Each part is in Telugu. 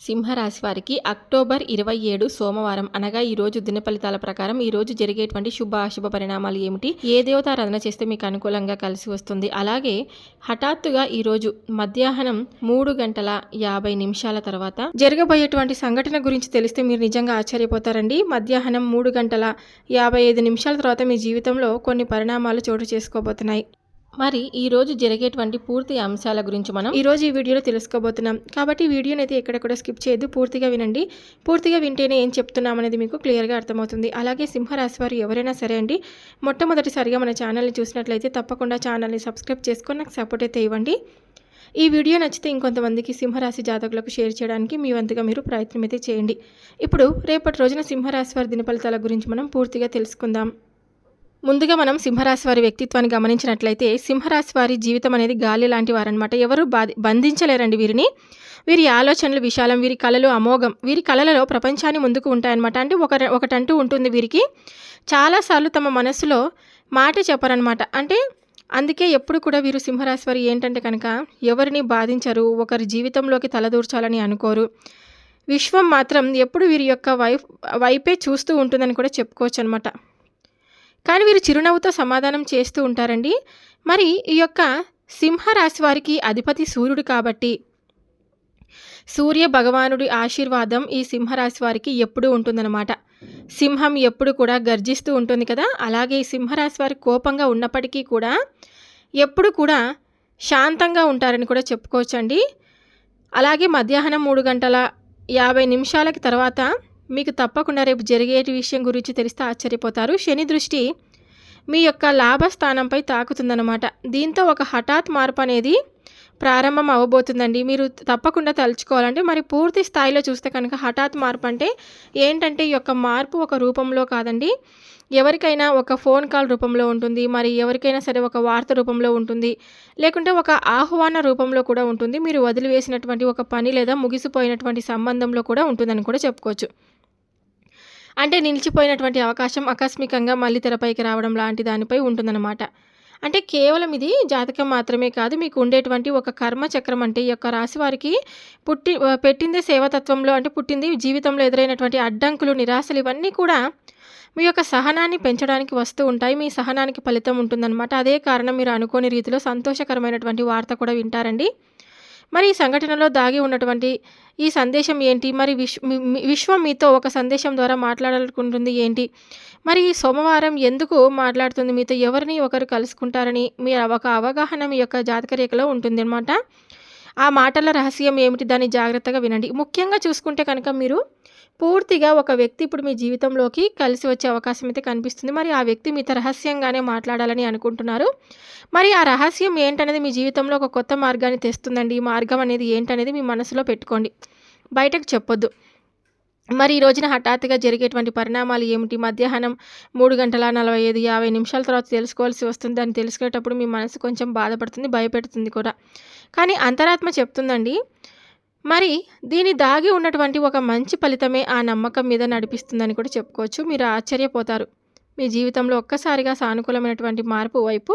సింహరాశి వారికి అక్టోబర్ ఇరవై ఏడు సోమవారం అనగా ఈ రోజు దిన ఫలితాల ప్రకారం ఈ రోజు జరిగేటువంటి శుభ అశుభ పరిణామాలు ఏమిటి? ఏ దేవతారాధన చేస్తే మీకు అనుకూలంగా కలిసి వస్తుంది? అలాగే హఠాత్తుగా ఈ రోజు మధ్యాహ్నం మూడు గంటల యాభై నిమిషాల తర్వాత జరగబోయేటువంటి సంఘటన గురించి తెలిస్తే మీరు నిజంగా ఆశ్చర్యపోతారండి. మధ్యాహ్నం మూడు గంటల యాభై ఐదు నిమిషాల తర్వాత మీ జీవితంలో కొన్ని పరిణామాలు చోటు చేసుకోబోతున్నాయి. మరి ఈ రోజు జరిగేటువంటి పూర్తి అంశాల గురించి మనం ఈ రోజు ఈ వీడియోలో తెలుసుకోబోతున్నాం. కాబట్టి వీడియోని అయితే ఎక్కడెక్కడ స్కిప్ చేయొద్దు. పూర్తిగా వినండి. పూర్తిగా వింటేనే ఏం చెప్తున్నాం అనేది మీకు క్లియర్గా అర్థమవుతుంది. అలాగే సింహరాశి వారు ఎవరైనా సరే అండి మొట్టమొదటిసారిగా మన ఛానల్ని చూసినట్లయితే తప్పకుండా ఛానల్ని సబ్స్క్రైబ్ చేసుకొని నాకు సపోర్ట్ అయితే ఇవ్వండి. ఈ వీడియో నచ్చితే ఇంకొంతమందికి సింహరాశి జాతకులకు షేర్ చేయడానికి మీ వంతుగా మీరు ప్రయత్నం అయితే చేయండి. ఇప్పుడు రేపటి రోజున సింహరాశి వారి దిన ఫలితాల గురించి మనం పూర్తిగా తెలుసుకుందాం. ముందుగా మనం సింహరాశి వారి వ్యక్తిత్వాన్ని గమనించినట్లయితే సింహరాశి వారి జీవితం అనేది గాలి లాంటి వారనమాట ఎవరు బాధి బంధించలేరండి వీరిని. వీరి ఆలోచనలు విశాలం వీరి కళలు అమోఘం వీరి కళలలో ప్రపంచాన్ని ముందుకు ఉంటాయన్నమాట. అంటే ఒక ఒకటంటూ ఉంటుంది వీరికి. చాలాసార్లు తమ మనసులో మాట చెప్పరనమాట అంటే అందుకే ఎప్పుడు కూడా వీరు సింహరాశి వారు ఏంటంటే కనుక ఎవరిని బాధించరు ఒకరి జీవితంలోకి తలదూర్చాలని అనుకోరు. విశ్వం మాత్రం ఎప్పుడు వీరి యొక్క వైఫ్ వైపే చూస్తూ ఉంటుందని కూడా చెప్పుకోవచ్చు అనమాట కానీ వీరు చిరునవ్వుతో సమాధానం చేస్తూ ఉంటారండి. మరి ఈ యొక్క సింహరాశి వారికి అధిపతి సూర్యుడు కాబట్టి సూర్య భగవానుడి ఆశీర్వాదం ఈ సింహరాశి వారికి ఎప్పుడూ ఉంటుందన్నమాట. సింహం ఎప్పుడు కూడా గర్జిస్తూ ఉంటుంది కదా. అలాగే ఈ సింహరాశి వారి కోపంగా ఉన్నప్పటికీ కూడా ఎప్పుడు కూడా శాంతంగా ఉంటారని కూడా చెప్పుకోవచ్చండి. అలాగే మధ్యాహ్నం మూడు గంటల యాభై నిమిషాలకి తర్వాత మీకు తప్పకుండా రేపు జరిగే విషయం గురించి తెలిస్తే ఆశ్చర్యపోతారు. శని దృష్టి మీ యొక్క లాభస్థానంపై తాకుతుందన్నమాట. దీంతో ఒక హఠాత్ మార్పు అనేది ప్రారంభం అవ్వబోతుందండి మీరు తప్పకుండా తలుచుకోవాలంటే మరి పూర్తి స్థాయిలో చూస్తే కనుక హఠాత్ మార్పు అంటే ఏంటంటే ఈ యొక్క మార్పు ఒక రూపంలో కాదండి. ఎవరికైనా ఒక ఫోన్ కాల్ రూపంలో ఉంటుంది. మరి ఎవరికైనా సరే ఒక వార్త రూపంలో ఉంటుంది. లేకుంటే ఒక ఆహ్వాన రూపంలో కూడా ఉంటుంది. మీరు వదిలివేసినటువంటి ఒక పని లేదా ముగిసిపోయినటువంటి సంబంధంలో కూడా ఉంటుందని కూడా చెప్పుకోవచ్చు. అంటే నిలిచిపోయినటువంటి అవకాశం ఆకస్మికంగా మళ్ళీ తెరపైకి రావడం లాంటి దానిపై ఉంటుందన్నమాట. అంటే కేవలం ఇది జాతకం మాత్రమే కాదు మీకు ఉండేటువంటి ఒక కర్మ చక్రం అంటే ఈ యొక్క రాశి వారికి పుట్టి పెట్టింది సేవతత్వంలో అంటే పుట్టింది జీవితంలో ఎదురైనటువంటి అడ్డంకులు నిరాశలు ఇవన్నీ కూడా మీ యొక్క సహనాన్ని పెంచడానికి వస్తూ ఉంటాయి మీ సహనానికి ఫలితం ఉంటుందన్నమాట. అదే కారణం మీరు అనుకోని రీతిలో సంతోషకరమైనటువంటి వార్త కూడా వింటారండి. మరి ఈ సంఘటనలో దాగి ఉన్నటువంటి ఈ సందేశం ఏంటి? మరి విశ్వ విశ్వం మీతో ఒక సందేశం ద్వారా మాట్లాడాలనుకుంటుంది ఏంటి? మరి ఈ సోమవారం ఎందుకు మాట్లాడుతుంది? మీతో ఎవరిని ఒకరు కలుసుకుంటారని మీ ఒక అవగాహన మీ యొక్క జాతకరేఖలో ఉంటుంది అనమాట ఆ మాటల రహస్యం ఏమిటి? దాన్ని జాగ్రత్తగా వినండి. ముఖ్యంగా చూసుకుంటే కనుక మీరు పూర్తిగా ఒక వ్యక్తి ఇప్పుడు మీ జీవితంలోకి కలిసి వచ్చే అవకాశం అయితే కనిపిస్తుంది. మరి ఆ వ్యక్తి మీతో రహస్యంగానే మాట్లాడాలని అనుకుంటున్నారు. మరి ఆ రహస్యం ఏంటనేది మీ జీవితంలో ఒక కొత్త మార్గాన్ని తెస్తుందండి. ఈ మార్గం అనేది ఏంటనేది మీ మనసులో పెట్టుకోండి. బయటకు చెప్పొద్దు. మరి ఈ రోజున హఠాత్తుగా జరిగేటువంటి పరిణామాలు ఏమిటి? మధ్యాహ్నం మూడు గంటల నలభై ఐదు యాభై నిమిషాల తర్వాత తెలుసుకోవాల్సి వస్తుంది. దాన్ని తెలుసుకునేటప్పుడు మీ మనసు కొంచెం బాధపడుతుంది భయపెడుతుంది కూడా. కానీ అంతరాత్మ చెప్తుందండి మరి దీని దాగి ఉన్నటువంటి ఒక మంచి ఫలితమే ఆ నమ్మకం మీద నడిపిస్తుందని కూడా చెప్పుకోవచ్చు. మీరు ఆశ్చర్యపోతారు. మీ జీవితంలో ఒక్కసారిగా సానుకూలమైనటువంటి మార్పు వైపు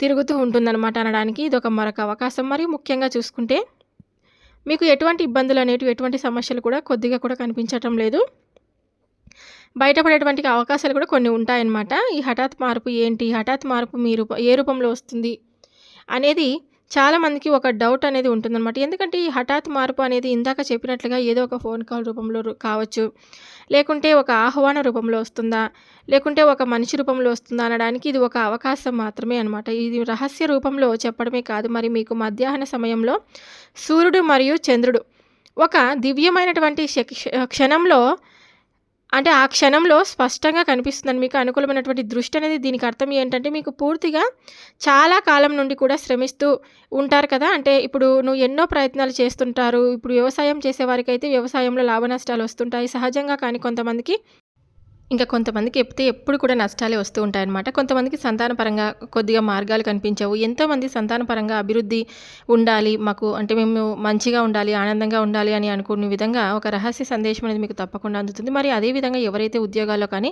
తిరుగుతూ ఉంటుందన్నమాట అనడానికి ఇది ఒక మరొక అవకాశం. మరి ముఖ్యంగా చూసుకుంటే మీకు ఎటువంటి ఇబ్బందులు అనేటివి ఎటువంటి సమస్యలు కూడా కొద్దిగా కూడా కనిపించటం లేదు. బయటపడేటువంటి అవకాశాలు కూడా కొన్ని ఉంటాయన్నమాట. ఈ హఠాత్ మార్పు ఏంటి? హఠాత్ మార్పు మీ రూప ఏ రూపంలో వస్తుంది? అనేది చాలామందికి ఒక డౌట్ అనేది ఉంటుందన్నమాట. ఎందుకంటే ఈ హఠాత్ మార్పు అనేది ఇందాక చెప్పినట్లుగా ఏదో ఒక ఫోన్ కాల్ రూపంలో కావచ్చు. లేకుంటే ఒక ఆహ్వాన రూపంలో వస్తుందా? లేకుంటే ఒక మనిషి రూపంలో వస్తుందా అనడానికి ఇది ఒక అవకాశం మాత్రమే అనమాట ఇది రహస్య రూపంలో చెప్పడమే కాదు. మరి మీకు మధ్యాహ్న సమయంలో సూర్యుడు మరియు చంద్రుడు ఒక దివ్యమైనటువంటి క్షణంలో అంటే ఆ క్షణంలో స్పష్టంగా కనిపిస్తుందని మీకు అనుకూలమైనటువంటి దృష్టి అనేది దీనికి అర్థం ఏంటంటే మీకు పూర్తిగా చాలా కాలం నుండి కూడా శ్రమిస్తూ ఉంటారు కదా. అంటే ఇప్పుడు నువ్వు ఎన్నో ప్రయత్నాలు చేస్తుంటారు. ఇప్పుడు వ్యవసాయం చేసేవారికైతే వ్యవసాయంలో లాభ నష్టాలు వస్తుంటాయి. సహజంగా కానీ కొంతమందికి ఇంకా కొంతమందికి ఎప్పితే ఎప్పుడు కూడా నష్టాలే వస్తూ ఉంటాయన్నమాట. కొంతమందికి సంతానపరంగా కొద్దిగా మార్గాలు కనిపించవు. ఎంతోమంది సంతానపరంగా అభివృద్ధి ఉండాలి మాకు అంటే మేము మంచిగా ఉండాలి ఆనందంగా ఉండాలి అని అనుకునే విధంగా ఒక రహస్య సందేశం అనేది మీకు తప్పకుండా అందుతుంది. మరి అదేవిధంగా ఎవరైతే ఉద్యోగాల్లో కానీ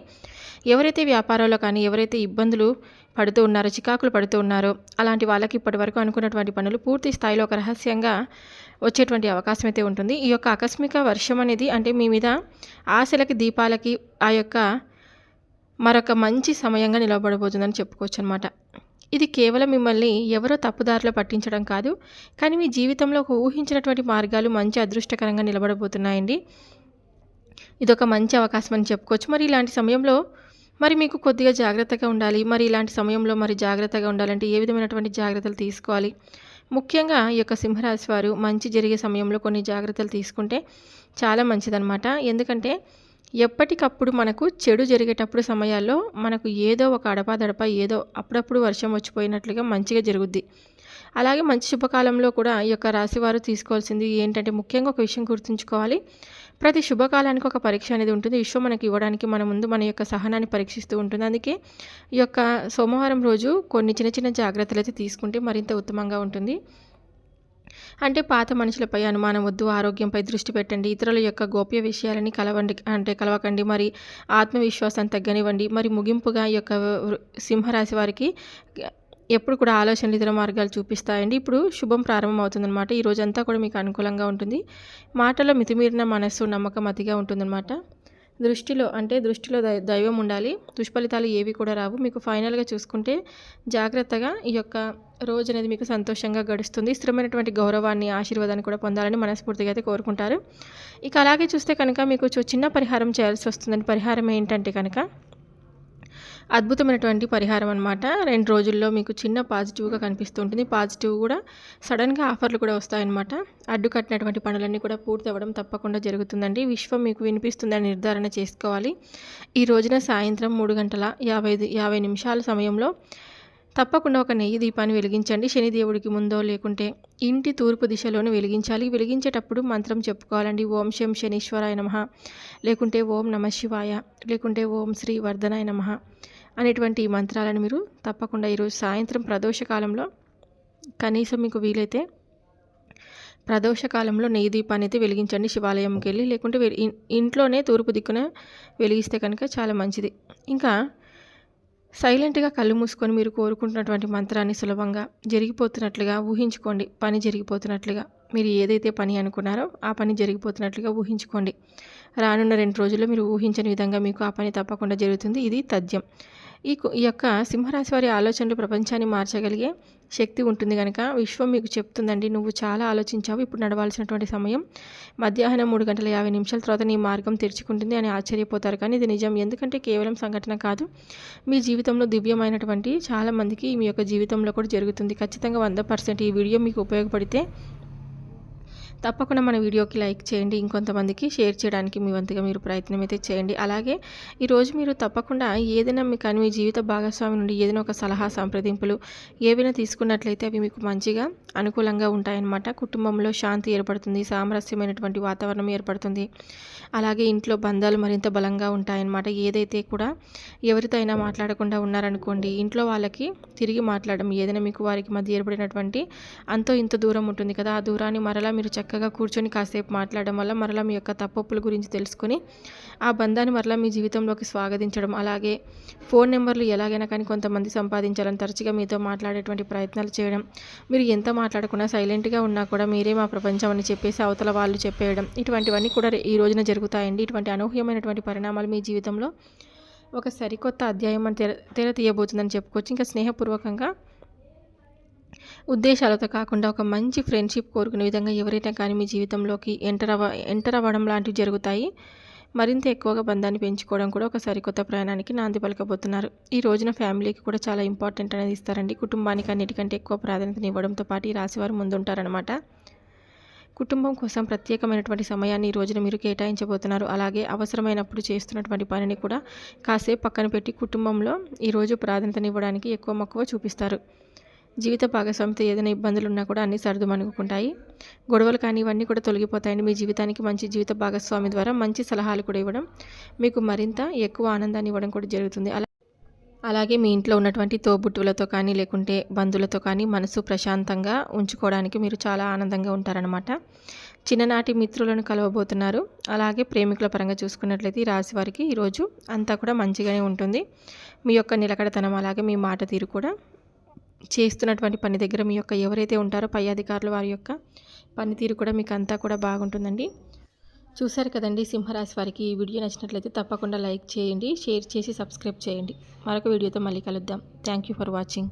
ఎవరైతే వ్యాపారాల్లో కానీ ఎవరైతే ఇబ్బందులు పడుతూ ఉన్నారో చికాకులు పడుతూ ఉన్నారో అలాంటి వాళ్ళకి ఇప్పటివరకు అనుకున్నటువంటి పనులు పూర్తి స్థాయిలో ఒక రహస్యంగా వచ్చేటువంటి అవకాశం అయితే ఉంటుంది. ఈ యొక్క ఆకస్మిక వర్షం అనేది అంటే మీ మీద ఆశలకి దీపాలకి ఆ యొక్క మరొక మంచి సమయంగా నిలబడబోతుందని చెప్పుకోవచ్చు అనమాట ఇది కేవలం మిమ్మల్ని ఎవరో తప్పుదారిలో పట్టించడం కాదు కానీ మీ జీవితంలో ఒక ఊహించినటువంటి మార్గాలు మంచి అదృష్టకరంగా నిలబడబోతున్నాయండి. ఇదొక మంచి అవకాశం అని చెప్పుకోవచ్చు. మరి ఇలాంటి సమయంలో మరి మీకు కొద్దిగా జాగ్రత్తగా ఉండాలి. మరి ఇలాంటి సమయంలో మరి జాగ్రత్తగా ఉండాలంటే ఏ విధమైనటువంటి జాగ్రత్తలు తీసుకోవాలి? ముఖ్యంగా ఈ యొక్క సింహరాశి వారు మంచి జరిగే సమయంలో కొన్ని జాగ్రత్తలు తీసుకుంటే చాలా మంచిదన్నమాట. ఎందుకంటే ఎప్పటికప్పుడు మనకు చెడు జరిగేటప్పుడు సమయాల్లో మనకు ఏదో ఒక అడపాదడప ఏదో అప్పుడప్పుడు వర్షం వచ్చిపోయినట్లుగా మంచిగా జరుగుద్ది. అలాగే మంచి శుభకాలంలో కూడా ఈ యొక్క రాశివారు తీసుకోవాల్సింది ఏంటంటే ముఖ్యంగా ఒక విషయం గుర్తుంచుకోవాలి. ప్రతి శుభకాలానికి ఒక పరీక్ష అనేది ఉంటుంది. విశ్వం మనకి ఇవ్వడానికి మన ముందు మన యొక్క సహనాన్ని పరీక్షిస్తూ ఉంటుంది. అందుకే ఈ యొక్క సోమవారం రోజు కొన్ని చిన్న చిన్న జాగ్రత్తలు అయితే తీసుకుంటే మరింత ఉత్తమంగా ఉంటుంది. అంటే పాత మనుషులపై అనుమానం వద్దు ఆరోగ్యంపై దృష్టి పెట్టండి ఇతరుల యొక్క గోప్య విషయాలని కలవండి అంటే కలవకండి మరి ఆత్మవిశ్వాసాన్ని తగ్గనివ్వండి. మరి ముగింపుగా ఈ యొక్క సింహరాశి వారికి ఎప్పుడు కూడా ఆలోచనలు ఇతర మార్గాలు చూపిస్తాయండి. ఇప్పుడు శుభం ప్రారంభం అవుతుందన్నమాట ఈ రోజంతా కూడా మీకు అనుకూలంగా ఉంటుంది. మాటలో మితిమీరిన మనస్సు నమ్మకం అతిగా ఉంటుందన్నమాట. దృష్టిలో అంటే దృష్టిలో దైవం ఉండాలి. దుష్ఫలితాలు ఏవి కూడా రావు. మీకు ఫైనల్గా చూసుకుంటే జాగ్రత్తగా ఈ యొక్క రోజు అనేది మీకు సంతోషంగా గడుస్తుంది. స్థిరమైనటువంటి గౌరవాన్ని ఆశీర్వాదాన్ని కూడా పొందాలని మనస్ఫూర్తిగా అయితే కోరుకుంటారు. ఇక అలాగే చూస్తే కనుక మీకు చిన్న పరిహారం చేయాల్సి వస్తుందని పరిహారం ఏంటంటే కనుక అద్భుతమైనటువంటి పరిహారం అనమాట రెండు రోజుల్లో మీకు చిన్న పాజిటివ్గా కనిపిస్తూ ఉంటుంది. పాజిటివ్ కూడా సడన్గా ఆఫర్లు కూడా వస్తాయన్నమాట. అడ్డు కట్టినటువంటి పనులన్నీ కూడా పూర్తి అవ్వడం తప్పకుండా జరుగుతుందండి. విశ్వం మీకు వినిపిస్తుందని నిర్ధారణ చేసుకోవాలి. ఈ రోజున సాయంత్రం మూడు గంటల యాభై యాభై నిమిషాల సమయంలో తప్పకుండా ఒక నెయ్యి దీపాన్ని వెలిగించండి. శనిదేవుడికి ముందో లేకుంటే ఇంటి తూర్పు దిశలోనే వెలిగించాలి. వెలిగించేటప్పుడు మంత్రం చెప్పుకోవాలండి. ఓం శం శనీశ్వరాయ నమ. లేకుంటే ఓం నమ శివాయ. లేకుంటే ఓం శ్రీ వర్ధనాయ నమ. అనేటువంటి ఈ మంత్రాలను మీరు తప్పకుండా ఈరోజు సాయంత్రం ప్రదోషకాలంలో కనీసం మీకు వీలైతే ప్రదోషకాలంలో నెయ్యి దీపాన్ని అయితే వెలిగించండి శివాలయంకి వెళ్ళి లేకుంటే ఇంట్లోనే తూర్పు దిక్కున వెలిగిస్తే కనుక చాలా మంచిది. ఇంకా సైలెంట్గా కళ్ళు మూసుకొని మీరు కోరుకుంటున్నటువంటి మంత్రాన్ని సులభంగా జరిగిపోతున్నట్లుగా ఊహించుకోండి. పని జరిగిపోతున్నట్లుగా మీరు ఏదైతే పని అనుకున్నారో ఆ పని జరిగిపోతున్నట్లుగా ఊహించుకోండి. రానున్న రెండు రోజుల్లో మీరు ఊహించని విధంగా మీకు ఆ పని తప్పకుండా జరుగుతుంది. ఇది తథ్యం. ఈ ఈ యొక్క సింహరాశి వారి ఆలోచనలు ప్రపంచాన్ని మార్చగలిగే శక్తి ఉంటుంది కనుక విశ్వం మీకు చెప్తుందండి. నువ్వు చాలా ఆలోచించావు. ఇప్పుడు నడవాల్సినటువంటి సమయం మధ్యాహ్నం మూడు గంటల యాభై నిమిషాల తర్వాత నీ మార్గం తెరుచుకుంటుంది అని ఆశ్చర్యపోతారు. కానీ ఇది నిజం. ఎందుకంటే కేవలం సంఘటన కాదు. మీ జీవితంలో దివ్యమైనటువంటి చాలామందికి మీ యొక్క జీవితంలో కూడా జరుగుతుంది. ఖచ్చితంగా వంద పర్సెంట్ ఈ వీడియో మీకు ఉపయోగపడితే తప్పకుండా మన వీడియోకి లైక్ చేయండి ఇంకొంతమందికి షేర్ చేయడానికి మీ వంతుగా మీరు ప్రయత్నం అయితే చేయండి. అలాగే ఈరోజు మీరు తప్పకుండా ఏదైనా మీకు కానీ మీ జీవిత భాగస్వామి నుండి ఏదైనా ఒక సలహా సంప్రదింపులు ఏవైనా తీసుకున్నట్లయితే అవి మీకు మంచిగా అనుకూలంగా ఉంటాయన్నమాట. కుటుంబంలో శాంతి ఏర్పడుతుంది సామరస్యమైనటువంటి వాతావరణం ఏర్పడుతుంది. అలాగే ఇంట్లో బంధాలు మరింత బలంగా ఉంటాయన్నమాట. ఏదైతే కూడా ఎవరితో అయినా మాట్లాడకుండా ఉన్నారనుకోండి ఇంట్లో వాళ్ళకి తిరిగి మాట్లాడడం ఏదైనా మీకు వారికి మధ్య ఏర్పడినటువంటి అంతో ఇంత దూరం ఉంటుంది కదా ఆ దూరాన్ని మరలా మీరు చక్కగా కూర్చొని కాసేపు మాట్లాడడం వల్ల మరలా మీ యొక్క తప్పొప్పుల గురించి తెలుసుకొని ఆ బంధాన్ని మరలా మీ జీవితంలోకి స్వాగతించడం అలాగే ఫోన్ నెంబర్లు ఎలాగైనా కానీ కొంతమంది సంపాదించాలని తరచుగా మీతో మాట్లాడేటువంటి ప్రయత్నాలు చేయడం మీరు ఎంత మాట్లాడకుండా సైలెంట్గా ఉన్నా కూడా మీరే మా ప్రపంచం అని చెప్పేసి అవతల వాళ్ళు చెప్పేయడం ఇటువంటివన్నీ కూడా ఈ రోజున జరుగుతాయండి. ఇటువంటి అనూహ్యమైనటువంటి పరిణామాలు మీ జీవితంలో ఒక సరికొత్త అధ్యాయం అని తెర తెర తీయబోతుందని చెప్పుకోవచ్చు. ఇంకా స్నేహపూర్వకంగా ఉద్దేశాలతో కాకుండా ఒక మంచి ఫ్రెండ్షిప్ కోరుకునే విధంగా ఎవరైనా కానీ మీ జీవితంలోకి ఎంటర్ అవ్వ ఎంటర్ అవ్వడం లాంటివి జరుగుతాయి. మరింత ఎక్కువగా బంధాన్ని పెంచుకోవడం కూడా ఒక సరికొత్త ప్రయాణానికి నాంది పలకబోతున్నారు. ఈ రోజున ఫ్యామిలీకి కూడా చాలా ఇంపార్టెంట్ అనేది ఇస్తారండి. కుటుంబానికి అన్నిటికంటే ఎక్కువ ప్రాధాన్యతని ఇవ్వడంతో పాటు ఈ రాశివారు ముందుంటారనమాట కుటుంబం కోసం ప్రత్యేకమైనటువంటి సమయాన్ని ఈ రోజున మీరు కేటాయించబోతున్నారు. అలాగే అవసరమైనప్పుడు చేస్తున్నటువంటి పనిని కూడా కాసేపు పక్కన పెట్టి కుటుంబంలో ఈరోజు ప్రాధాన్యతనివ్వడానికి ఎక్కువ మక్కువ చూపిస్తారు. జీవిత భాగస్వామితో ఏదైనా ఇబ్బందులు ఉన్నా కూడా అన్నీ సర్దుమనుకుంటాయి గొడవలు కానీ ఇవన్నీ కూడా తొలగిపోతాయండి మీ జీవితానికి మంచి జీవిత భాగస్వామి ద్వారా మంచి సలహాలు కూడా ఇవ్వడం మీకు మరింత ఎక్కువ ఆనందాన్ని ఇవ్వడం కూడా జరుగుతుంది. అలా అలాగే మీ ఇంట్లో ఉన్నటువంటి తోబుట్టువులతో కానీ లేకుంటే బంధువులతో కానీ మనసు ప్రశాంతంగా ఉంచుకోవడానికి మీరు చాలా ఆనందంగా ఉంటారనమాట చిన్ననాటి మిత్రులను కలవబోతున్నారు. అలాగే ప్రేమికుల పరంగా చూసుకున్నట్లయితే ఈ రాశి వారికి ఈరోజు అంతా కూడా మంచిగానే ఉంటుంది. మీ యొక్క నిలకడతనం అలాగే మీ మాట తీరు కూడా చేస్తున్నటువంటి పని దగ్గర మీ యొక్క ఎవరైతే ఉంటారో పై అధికారులు వారి యొక్క పనితీరు కూడా మీకు అంతా కూడా బాగుంటుందండి. చూశారు కదండి సింహరాశి వారికి ఈ వీడియో నచ్చినట్లయితే తప్పకుండా లైక్ చేయండి షేర్ చేసి సబ్స్క్రైబ్ చేయండి. మరొక వీడియోతో మళ్ళీ కలుద్దాం. Thank you for watching.